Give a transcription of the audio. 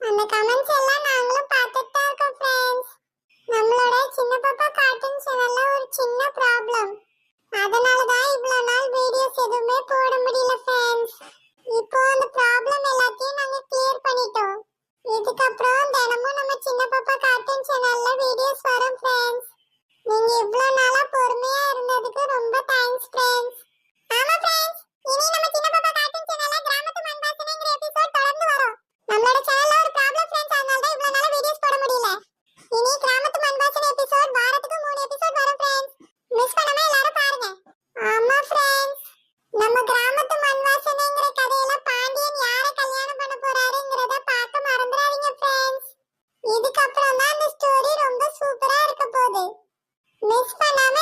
அந்த கமெண்ட்ஸ் எல்லாம் நாங்களும் பார்த்துட்டு தான் இருக்கோம் ஃப்ரெண்ட்ஸ் நம்மளோட சின்ன பாப்பா கார்ட்டூன் சேனல்ல ஒரு சின்ன ப்ராப்ளம் அதனால தான் இவ்வளவு நாள் வீடியோஸ் எதுவுமே போட முடியல ஃப்ரெண்ட்ஸ் இப்போ அந்த ப்ராப்ளம் எல்லாத்தையும் நாங்க கிளியர் பண்ணிட்டோம். இதுக்கப்புறம் தினமும் நம்ம சின்ன பாப்பா கார்ட்டூன் சேனல்ல வீடியோஸ் வரும் ஃப்ரெண்ட்ஸ் எபிசோட் வாரத்துக்கு மூணு எபிசோட் வரும் ஃப்ரெண்ட்ஸ் மிஸ் பண்ணாம எல்லாரும் பாருங்க. ஆமா ஃப்ரெண்ட்ஸ் நம்ம கிராமத்து மண் வாசனைங்கிற கதையில பாண்டியன் யாரை கல்யாணம் பண்ண போறாருங்கிறத பார்க்க மறந்துடாதீங்க ஃப்ரெண்ட்ஸ் இதுக்கப்புறம் தான் அந்த ஸ்டோரி ரொம்ப சூப்பரா இருக்க போகுது. மிஸ் பண்ணாம